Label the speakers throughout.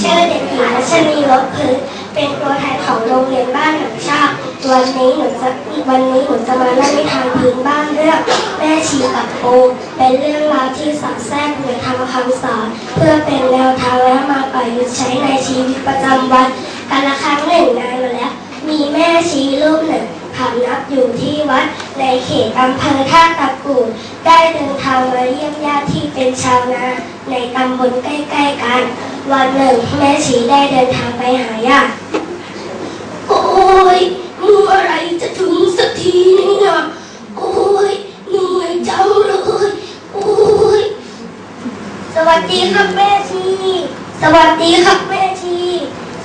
Speaker 1: ชื่อเด็กหญิงชนีรถพื้นเป็นตัวแทนของโรงเรียนบ้านหนังชาติ วันนี้หนูจะวันนี้หนูจะมาเล่านิทานพื้นบ้านเรื่องแม่ชีกับปูเป็นเรื่องราวที่สอดแทรกในทางคำสอน เพื่อเป็นแนวทางและมาประยุกต์ใช้ในชีวิตประจำวันกันละครั้งหนึ่งนานมาแล้ว มีแม่ชีรูปหนึ่งพำนักอยู่ที่วัดในเขตอำเภอท่าตะกูดได้เดินทางมาเยี่ยมญาติที่เป็นชาวนาในตำบลใกล้ ๆ กัน วันหนึ่งแม่ชีได้เดินทางไปหาญาติโอ้ยเมื่อไรจะถึงสักทีเนี่ยโอ้ยเหนื่อยจังเลยโอ้ยสวัสดีครับแม่ชีสวัสดีครับแม่ชี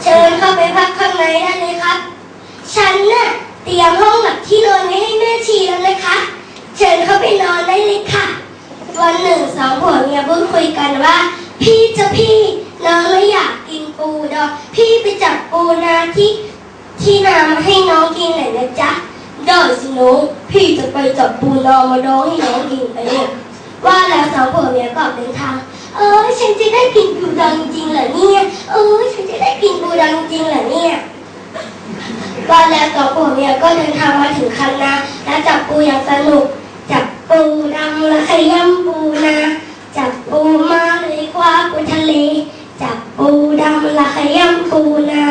Speaker 1: เชิญเข้าไปพักข้างในได้เลยครับ ฉันน่ะเตรียมห้องหลับที่นอนไว้ให้แม่ชีแล้วนะคะ เชิญเข้าไปนอนได้เลยค่ะ วันหนึ่งสองผัวเมียพูดคุยกันว่า พี่จะพี่ น้องไม่อยากกินปูดอกพี่ไปจับปูนาที่ที่นามาให้น้องกินหน่อยนะจ๊ะได้สิน้องพี่จะไปจับปูนามาดองให้น้องกินเองว่าแล้วสองผัวเมียก็ออกเดินทางเออฉันจะได้กินปูดองจริงเหรอเนี่ยเออฉันจะได้กินปูดองจริงเหรอเนี่ยว่าแล้วสองผัวเมียก็เดินทางมาถึงคันนาและจับปูอย่างสนุกจับปูดำและขย้ำปูนา จับปูมาเลยคว้าปูทะเล จับปูดำและขย้ำปูนา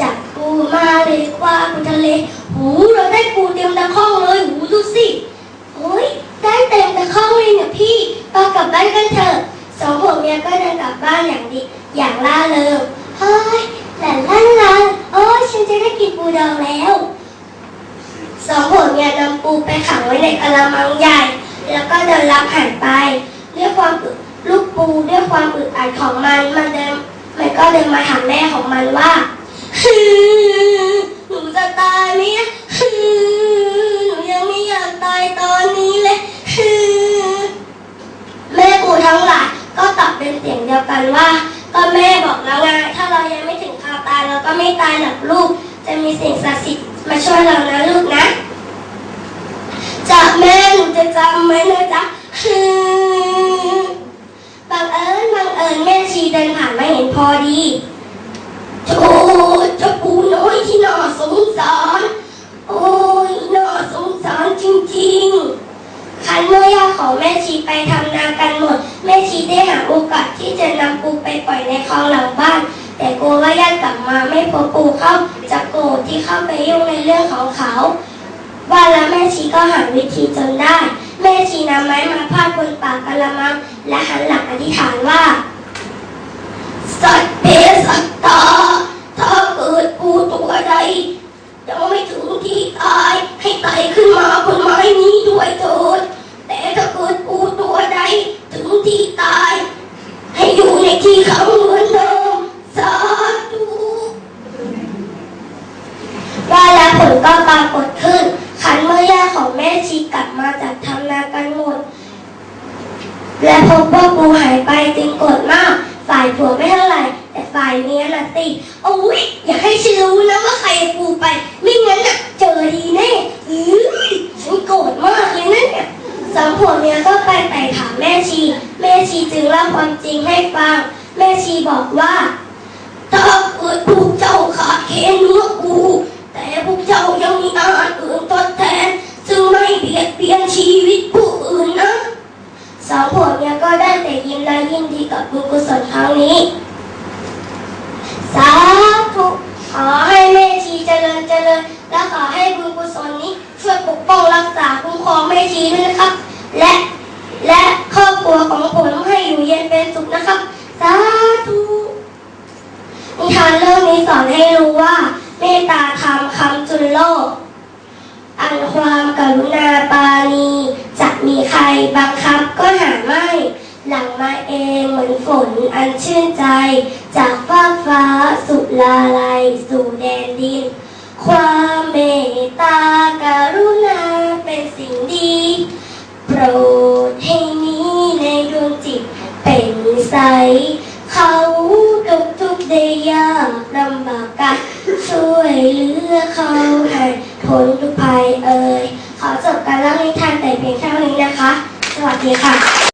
Speaker 1: จับปูมาเลยคว้าปูทะเล หูเราได้ปูเต็มตะข้องเลยหูดูสิโอ้ยได้เต็มตะข้องเลยเนี่ยพี่เรากลับบ้านกันเถอะสองผัวเมียก็เดินกลับบ้านอย่างดีอย่าง ล่าเริงเฮ้ยหลานล่าลาโอ้ยฉันจะได้กินปูดองแล้ว สองผัวเมียนำปูไปขังไว้ในกระมังใหญ่ แล้วก็เดินรับหายไปด้วยความอึลูกปูด้วยความอึดอัดของมันมันเดินมันก็เดินมาถามแม่ของมันว่าฮือหนูจะตายไหมฮือหนูยังไม่อยากตายตอนนี้เลยฮือแม่ปูทั้งหลายก็ตอบเป็นเสียงเดียวกันว่า ก็แม่บอกแล้วไงถ้าเรายังไม่ถึงคราวตายเราก็ไม่ตายหรอกลูก จะมีสิ่งศักดิ์สิทธิ์มาช่วยเรานะลูกนะจากแม่หนูจะจำไว้นะจ๊ะคือบังเอิญบังเอิญแม่ชีเดินผ่านมาเห็นพอดีโอ้เจ้าปูน้อยที่น่าสงสาร โอ้ยน่าสงสารจริงๆ คันเมื่อยาติของแม่ชีไปทำนากันหมด แม่ชีได้หา โอกาสที่จะนำปูไปปล่อยในคลองหลังบ้าน แต่กลัวว่าญาติกลับมาไม่พบปูเข้าจะโกรธที่เข้าไปยุ่งในเรื่องของเขา ว่าแล้วแม่ชีก็หาวิธีจนได้ แม่ชีนำไม้มาพาดบนปากกะละมัง และหันหลังอธิษฐานว่าสัตเพสัตตา ถ้าเกิดปูตัวใดยังไม่ถึงที่ตาย ให้ไต่ขึ้นมาบนไม้นี้ด้วยเถิด แต่ถ้าเกิดปูตัวใดถึงที่ตาย ให้อยู่ในที่ เขาเหมือนเดิมสาธุว่าแล้วผลก็ปรากฏขึ้น ขันเมื่อย่าของแม่ชีกลับมาจากทำนากันหมด และพบว่าปูหายไปจึงโกรธมาก ฝ่ายผัวไม่เท่าไหร่ แต่ฝ่ายเมียน่ะติโอ้ยอย่าให้ฉันรู้นะว่าใครปูไป ไม่งั้นน่ะเจอดีแน่อ้ยฉันโกรธมากเลยนะเนี่ยสองผัวเมียก็ไปไต่ถามแม่ชี แม่ชีจึงเล่าความจริงให้ฟัง แม่ชีบอกว่าถ้าเกิดพวกเจ้าขาดแคลนเนื้อกู แต่พวกเจ้ายังมีอาหารอื่นทดแทน ซึ่งไม่เบียดเบียนชีวิตผู้อื่นนะสองผัวเมียก็ได้แต่ยิ้มและยินดีกับบุญกุศลครั้งนี้ สาธุขอให้แม่ชีเจริญเจริญ และขอให้บุญกุศลนี้ช่วยปกป้องรักษาคุ้มครองแม่ชีด้วยนะครับ และและครอบครัวของผมให้อยู่เย็นเป็นสุขนะครับ สาธุนิทานเรื่องนี้สอนให้รู้ว่า เมตตาธรรมคำจุนโลก อันความกรุณาปาณีจะมีใครบังคับก็หาไม่ หลังมาเองเหมือนฝนอันชื่นใจ จากฟ้าฟ้าสุลาลัยสู่แดนดิน ความเมตตากรุณา ลำบากกันช่วยเหลือเขาให้พ้นทุกภัยเอ่ยขอจบการเล่านิทานแต่เพียงเท่านี้นะคะ สวัสดีค่ะ